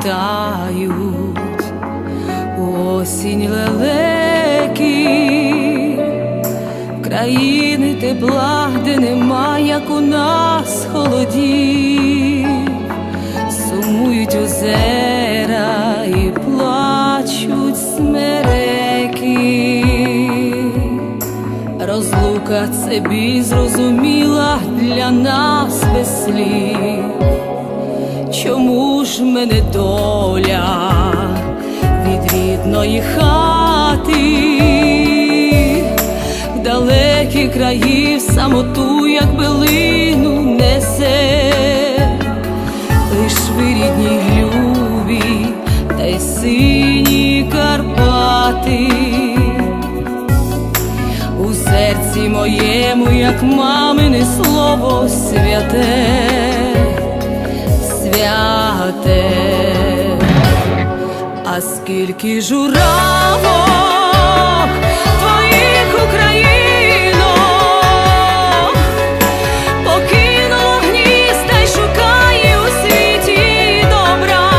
відлітають, осінь лелеки, країни тепла, де нема, як у нас холодів, сумують озера і плачуть смереки. Розлука це біль зрозуміла для нас без слів. Мене доля від рідної хати, в далекі краї в самоту, як билину несе, лиш ви рідні любі, та й сині Карпати. У серці моєму, як мамине слово святе, плате, а скільки журавок твоїх українок покинуло гнізда й шукає у світі добра.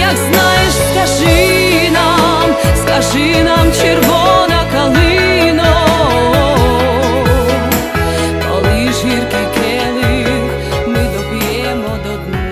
Як знаєш, скажи скажи нам червона калино, коли ж гіркий келих ми доб'ємо до дна.